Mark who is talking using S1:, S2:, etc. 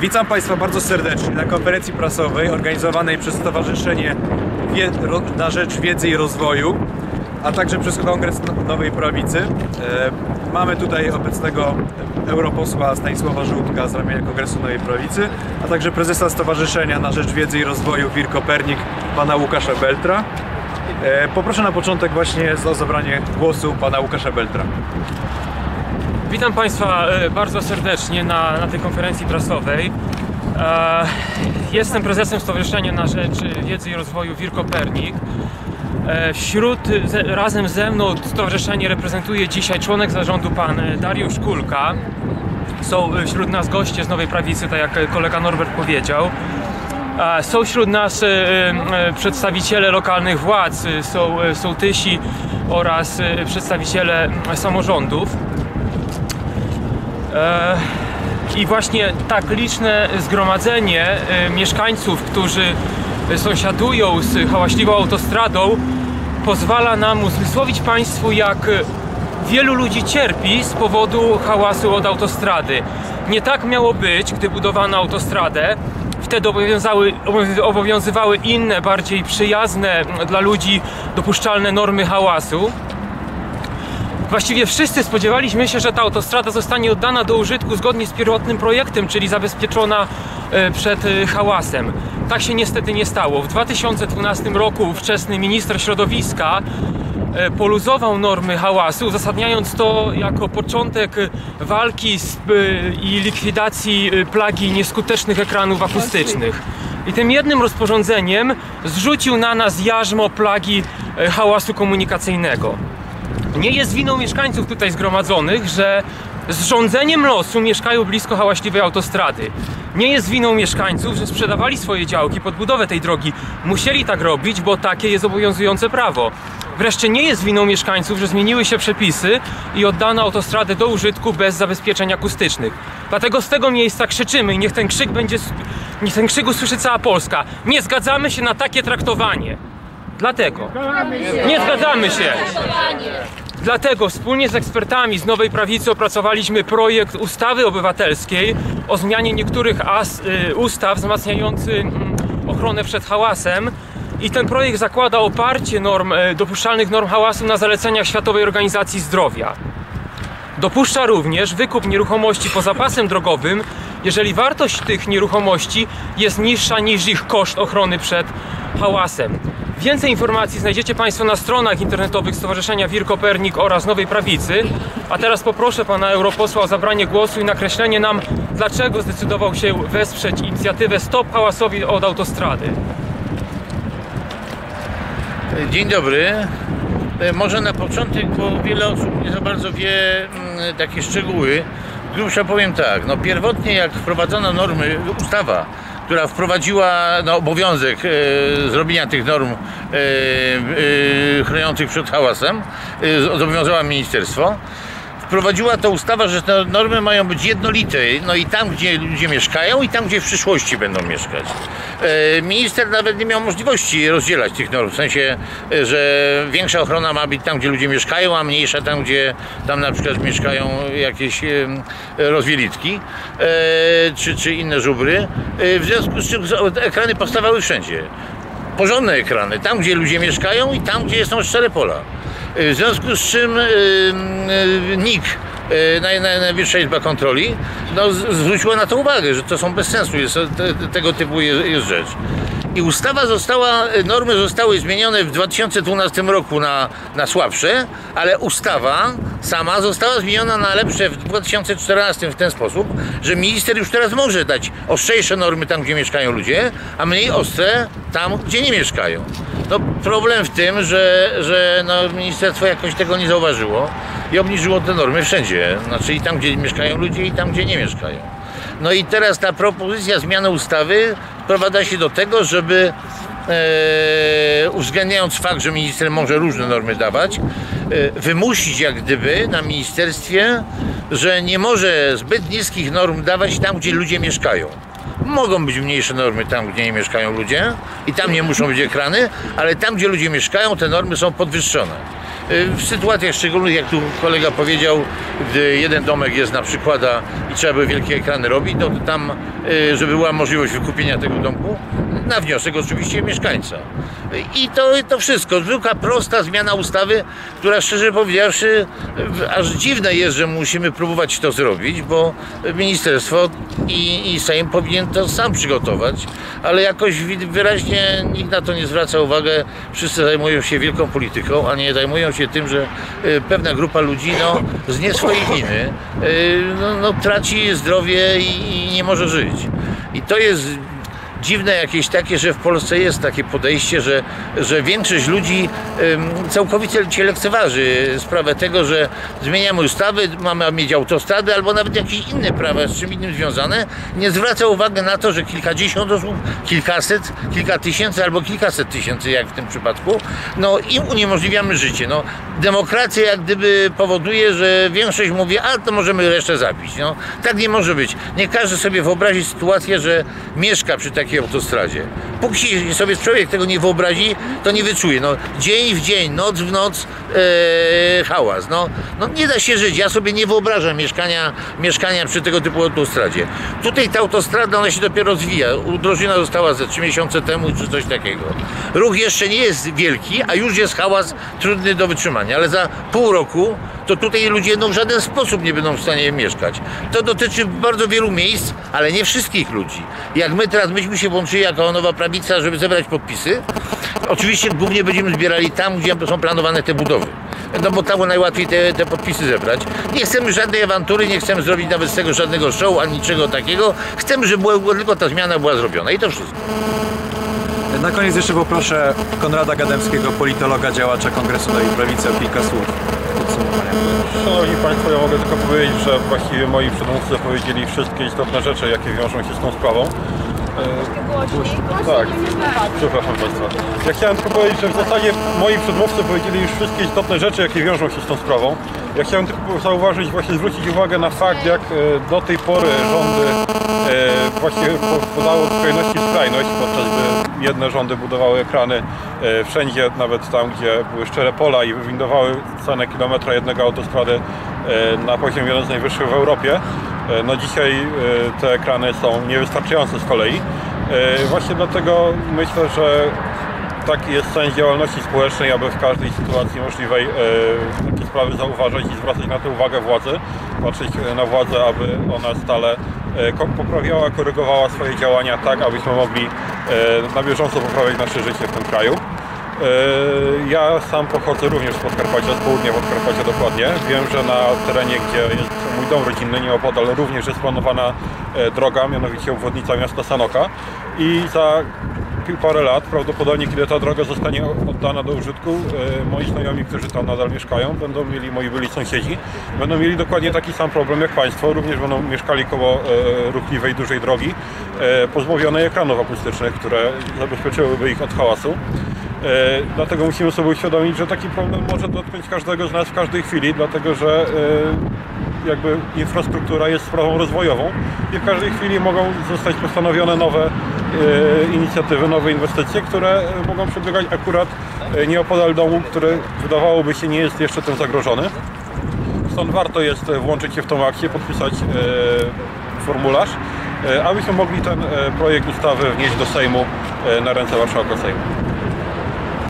S1: Witam Państwa bardzo serdecznie na konferencji prasowej organizowanej przez Stowarzyszenie na Rzecz Wiedzy i Rozwoju, a także przez Kongres No- Nowej Prawicy. E, Mamy tutaj obecnego europosła Stanisława Żółtka z ramienia Kongresu Nowej Prawicy, a także prezesa Stowarzyszenia na Rzecz Wiedzy i Rozwoju Wir Kopernik, pana Łukasza Beltra. E, Poproszę na początek właśnie o zabranie głosu pana Łukasza Beltra.
S2: Witam Państwa e, bardzo serdecznie na, na tej konferencji prasowej. E, Jestem prezesem Stowarzyszenia na Rzecz Wiedzy i Rozwoju Wir Kopernik. E, Wśród, ze, razem ze mną stowarzyszenie reprezentuje dzisiaj członek zarządu pan Dariusz Kulka. Są e, wśród nas goście z Nowej Prawicy, tak jak kolega Norbert powiedział. Są wśród nas przedstawiciele lokalnych władz, są sołtysi oraz przedstawiciele samorządów. E, I właśnie tak liczne zgromadzenie e, mieszkańców, którzy sąsiadują z hałaśliwą autostradą, pozwala nam uzmysłowić Państwu, jak wielu ludzi cierpi z powodu hałasu od autostrady. Nie tak miało być, gdy budowano autostradę. Wtedy obowiązywały inne, bardziej przyjazne dla ludzi dopuszczalne normy hałasu. Właściwie wszyscy spodziewaliśmy się, że ta autostrada zostanie oddana do użytku zgodnie z pierwotnym projektem, czyli zabezpieczona e, przed e, hałasem. Tak się niestety nie stało. W 2012 roku ówczesny minister środowiska e, poluzował normy hałasu, uzasadniając to jako początek walki z, i likwidacji plagi nieskutecznych ekranów akustycznych. I tym jednym rozporządzeniem zrzucił na nas jarzmo plagi hałasu komunikacyjnego. Nie jest winą mieszkańców tutaj zgromadzonych, że z rządzeniem losu mieszkają blisko hałaśliwej autostrady. Nie jest winą mieszkańców, że sprzedawali swoje działki pod budowę tej drogi. Musieli tak robić, bo takie jest obowiązujące prawo. Wreszcie nie jest winą mieszkańców, że zmieniły się przepisy i oddano autostradę do użytku bez zabezpieczeń akustycznych. Dlatego z tego miejsca krzyczymy i niech ten krzyk będzie, niech ten krzyk usłyszy cała Polska. Nie zgadzamy się na takie traktowanie. Dlatego nie zgadzamy się. Dlatego wspólnie z ekspertami z Nowej Prawicy opracowaliśmy projekt ustawy obywatelskiej o zmianie niektórych as, y, ustaw wzmacniający mm, ochronę przed hałasem. I ten projekt zakłada oparcie norm, y, dopuszczalnych norm hałasu na zaleceniach Światowej Organizacji Zdrowia. Dopuszcza również wykup nieruchomości poza pasem drogowym, jeżeli wartość tych nieruchomości jest niższa niż ich koszt ochrony przed hałasem. Więcej informacji znajdziecie Państwo na stronach internetowych Stowarzyszenia Wir Kopernik oraz Nowej Prawicy. A teraz poproszę Pana Europosła o zabranie głosu i nakreślenie nam, dlaczego zdecydował się wesprzeć inicjatywę Stop Hałasowi od autostrady.
S3: Dzień dobry. E, Może na początek, bo wiele osób nie za bardzo wie mm, takie szczegóły. Grubsza powiem tak, no pierwotnie jak wprowadzono normy, ustawa, która wprowadziła no, obowiązek e, zrobienia tych norm e, e, chroniących przed hałasem, zobowiązała ministerstwo. Wprowadziła to ustawa, że te normy mają być jednolite, no i tam, gdzie ludzie mieszkają, i tam, gdzie w przyszłości będą mieszkać. E, Minister nawet nie miał możliwości rozdzielać tych norm, w sensie, e, że większa ochrona ma być tam, gdzie ludzie mieszkają, a mniejsza tam, gdzie tam na przykład mieszkają jakieś rozwielitki e, czy, czy inne żubry. W związku z czym ekrany powstawały wszędzie porządne ekrany, tam gdzie ludzie mieszkają i tam gdzie są szczere pola. W związku z czym y, y, NIK, y, naj, naj, Najwyższa Izba Kontroli, no, zwróciła na to uwagę, że to są bez sensu, jest, te, tego typu jest, jest rzecz. I ustawa została, normy zostały zmienione w 2012 roku na, na słabsze, ale ustawa sama została zmieniona na lepsze w 2014 w ten sposób, że minister już teraz może dać ostrzejsze normy tam, gdzie mieszkają ludzie, a mniej ostre tam, gdzie nie mieszkają. No, problem w tym, że, że no, ministerstwo jakoś tego nie zauważyło i obniżyło te normy wszędzie. Znaczy i tam, gdzie mieszkają ludzie, i tam, gdzie nie mieszkają. No i teraz ta propozycja zmiany ustawy sprowadza się do tego, żeby e, uwzględniając fakt, że minister może różne normy dawać, wymusić jak gdyby na ministerstwie, że nie może zbyt niskich norm dawać tam, gdzie ludzie mieszkają. Mogą być mniejsze normy tam, gdzie nie mieszkają ludzie i tam nie muszą być ekrany, ale tam, gdzie ludzie mieszkają, te normy są podwyższone. Y, W sytuacjach szczególnych, jak tu kolega powiedział, gdy jeden domek jest na przykład i trzeba by wielkie ekrany robić, no to tam, y, żeby była możliwość wykupienia tego domku, na wniosek oczywiście mieszkańca. I to, to wszystko. Zwykła, prosta zmiana ustawy, która szczerze powiedziawszy, aż dziwne jest, że musimy próbować to zrobić, bo ministerstwo i, i Sejm powinien to sam przygotować, ale jakoś wyraźnie nikt na to nie zwraca uwagi. Wszyscy zajmują się wielką polityką, a nie zajmują się tym, że y, pewna grupa ludzi no, z nie swojej winy y, no, no, traci zdrowie i, i nie może żyć. I to jest dziwne jakieś takie, że w Polsce jest takie podejście, że, że większość ludzi całkowicie cię lekceważy sprawę tego, że zmieniamy ustawy, mamy mieć autostrady albo nawet jakieś inne prawa z czym innym związane. Nie zwraca uwagi na to, że kilkadziesiąt osób, kilkaset, kilka tysięcy albo kilkaset tysięcy, jak w tym przypadku, no im uniemożliwiamy życie. No, demokracja jak gdyby powoduje, że większość mówi, a to możemy resztę zabić. No, tak nie może być. Nie każdy sobie wyobrazi sytuację, że mieszka przy takiej autostradzie. Póki sobie człowiek tego nie wyobrazi, to nie wyczuje. No, dzień w dzień, noc w noc e, hałas. No, no, nie da się żyć. Ja sobie nie wyobrażam mieszkania, mieszkania przy tego typu autostradzie. Tutaj ta autostrada, ona się dopiero rozwija. Udrożniona została ze 3 miesiące temu, czy coś takiego. Ruch jeszcze nie jest wielki, a już jest hałas trudny do wytrzymania. Ale za pół roku to tutaj ludzie no, w żaden sposób nie będą w stanie mieszkać. To dotyczy bardzo wielu miejsc, ale nie wszystkich ludzi. Jak my teraz myśmy się włączyli jako nowa prawica, żeby zebrać podpisy, oczywiście głównie będziemy zbierali tam, gdzie są planowane te budowy. No bo tam najłatwiej te, te podpisy zebrać. Nie chcemy żadnej awantury, nie chcemy zrobić nawet z tego żadnego show, ani niczego takiego. Chcemy, żeby była, tylko ta zmiana była zrobiona i to wszystko.
S1: Na koniec jeszcze poproszę Konrada Gademskiego, politologa, działacza Kongresu Nowej Prawicy o kilka słów podsumowania.
S4: Szanowni Państwo, ja mogę tylko powiedzieć, że właściwie moi przedmówcy powiedzieli wszystkie istotne rzeczy, jakie wiążą się z tą sprawą. E, tak, przepraszam Państwa. Ja chciałem tylko powiedzieć, że w zasadzie moi przedmówcy powiedzieli już wszystkie istotne rzeczy, jakie wiążą się z tą sprawą. Ja chciałem tylko zauważyć, właśnie zwrócić uwagę na fakt, jak e, do tej pory rządy e, właśnie po- podało od skrajności skrajność, podczas gdy jedne rządy budowały ekrany e, wszędzie, nawet tam, gdzie były szczere pola i wywindowały cenę kilometra jednego autostrady na poziom jeden z najwyższych w Europie. E, No dzisiaj e, te ekrany są niewystarczające z kolei. E, Właśnie dlatego myślę, że taki jest sens działalności społecznej, aby w każdej sytuacji możliwej takie sprawy zauważać i zwracać na to uwagę władzy, patrzeć na władzę, aby ona stale poprawiała, korygowała swoje działania tak, abyśmy mogli na bieżąco poprawiać nasze życie w tym kraju. E, Ja sam pochodzę również z Podkarpacia, z południa Podkarpacia dokładnie. Wiem, że na terenie, gdzie jest mój dom rodzinny, nieopodal, również jest planowana e, droga, mianowicie obwodnica miasta Sanoka. I za parę lat, prawdopodobnie kiedy ta droga zostanie oddana do użytku, e, moi znajomi, którzy tam nadal mieszkają, będą mieli, moi byli sąsiedzi, będą mieli dokładnie taki sam problem jak Państwo, również będą mieszkali koło ruchliwej, dużej drogi, pozbawionej ekranów akustycznych, które zabezpieczyłyby ich od hałasu. E, dlatego musimy sobie uświadomić, że taki problem może dotknąć każdego z nas w każdej chwili, dlatego że e, jakby infrastruktura jest sprawą rozwojową i w każdej chwili mogą zostać postanowione nowe e, inicjatywy, nowe inwestycje, które mogą przebiegać akurat nieopodal domu, który wydawałoby się nie jest jeszcze tym zagrożony. Stąd warto jest włączyć się w tą akcję, podpisać formularz, abyśmy mogli ten projekt ustawy wnieść do Sejmu na ręce marszałka Sejmu.